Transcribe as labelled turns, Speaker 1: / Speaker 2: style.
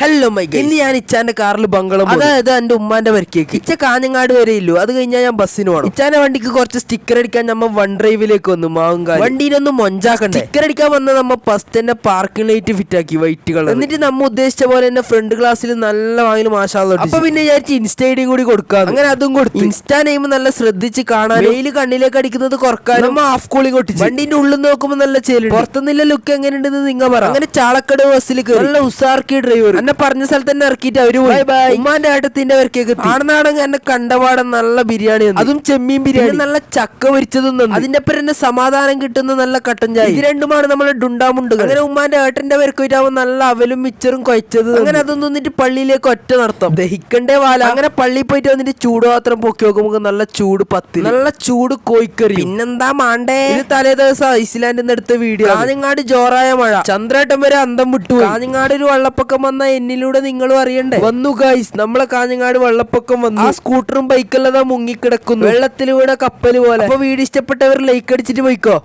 Speaker 1: Hello my ഇന്ന് ഞാൻ ഇച്ചാന്റെ കാറിൽ ബംഗളം അതായത് എന്റെ ഉമ്മാന്റെ വരക്കേക്ക്. ഇച്ച കാഞ്ഞങ്ങാട് വരെ ഇല്ലു. അത് കഴിഞ്ഞാൽ ഞാൻ ബസ്സിന് പോകണം ഇച്ചാന്റെ വണ്ടിക്ക് കുറച്ച് സ്റ്റിക്കർ അടിക്കാൻ നമ്മ വൺ ഡ്രൈവിലേക്ക് വന്നു മാവുങ്കാൽ വണ്ടിയിലൊന്നും മൊഞ്ചാക്കണ്ട? സ്റ്റിക്കർ അടിക്കാൻ വന്ന നമ്മ ഫസ്റ്റ് തന്നെ പാർക്കിംഗ് ലൈറ്റ് ഫിറ്റ് ആക്കി വൈറ്റ് കളർ എന്നിട്ട് നമ്മ ഉദ്ദേശിച്ച പോലെ തന്നെ ഫ്രണ്ട് ക്ലാസ്സിൽ നല്ല വാങ്ങിൽ മാഷാള്ള അപ്പൊ പിന്നെ വിചാരിച്ച് ഇൻസ്റ്റ ഐഡിയും കൂടി കൊടുക്കാം അങ്ങനെ അതും കൊടുത്തു. ഇൻസ്റ്റാ നെയിം നല്ല ശ്രദ്ധിച്ച് കാണാൻ വെയിൽ കണ്ണിലേക്ക് അടിക്കുന്നത് കുറയ്ക്കാൻ നമ്മ ഹാഫ് കൂളിംഗ് ഒട്ടിച്ചു. വണ്ടിന്റെ ഉള്ളിൽ നോക്കുമ്പോൾ നല്ല ചേലുണ്ട് പുറത്തുനിന്നുള്ള ലുക്ക് എങ്ങനെയുണ്ടെന്ന് നിങ്ങ പറ. അങ്ങനെ ചാളക്കട ബസ്സിൽ നല്ല ഉസാർക്കി ഡ്രൈവർ എന്നെ പറഞ്ഞ സ്ഥലത്ത് തന്നെ ഇറക്കിയിട്ട് അവർ പോയി. ഉമ്മാന്റെ ആട്ടത്തിന്റെ വരക്കേക്ക് ആണെന്നാണെങ്കിൽ എന്നെ കണ്ടപാടം നല്ല ബിരിയാണി. അതും ചെമ്മീൻ ബിരിയാണി. നല്ല ചക്ക പൊരിച്ചതും തന്നു. അതിന്റെ ഒപ്പം എന്നെ സമാധാനം കിട്ടുന്ന നല്ല കട്ടൻ ചായ. ഇത് രണ്ടുമാണ് നമ്മളെ ഡുണ്ടാമുണ്ടുകൾ അങ്ങനെ ഉമ്മാന്റെ ഏട്ടന്റെ വരക്കൊയിട്ടാവുമ്പോൾ നല്ല അവലും മിച്ചറും കൊയച്ചത് അങ്ങനെ അതൊന്നും നിന്നിട്ട് പള്ളിയിലേക്ക് ഒറ്റ നടത്തും. ദഹിക്കണ്ടേ വാല. അങ്ങനെ പള്ളിയിൽ പോയിട്ട് വന്നിട്ട് ചൂട് മാത്രം പൊക്കി നോക്കുമ്പോൾ നല്ല ചൂട് പത്തി നല്ല ചൂട് കോയിക്കറി പിന്നെന്താ മാണ്ടേ? ഇത് തലേ ദിവസം ഐസ്ലാൻഡിൽ നിന്ന് എടുത്ത വീഡിയോ കാഞ്ഞങ്ങാട് ജോറായ മഴ. ചന്ദ്രേട്ടൻ വരെ അന്തം വിട്ടു കാഞ്ഞങ്ങാട് ഒരു വെള്ളപ്പൊക്കം വന്ന എന്നിലൂടെ നിങ്ങളും അറിയണ്ടേ? വന്നു ഗൈസ് നമ്മളെ കാഞ്ഞങ്ങാട് വെള്ളപ്പൊക്കം വന്നു. ആ സ്കൂട്ടറും ബൈക്കെല്ലാം മുങ്ങിക്കിടക്കുന്നു. വെള്ളത്തിലൂടെ കപ്പൽ പോലെ. അപ്പൊ വീട് ഇഷ്ടപ്പെട്ടവർ ലൈക്ക് അടിച്ചിട്ട് പോയിക്കോ?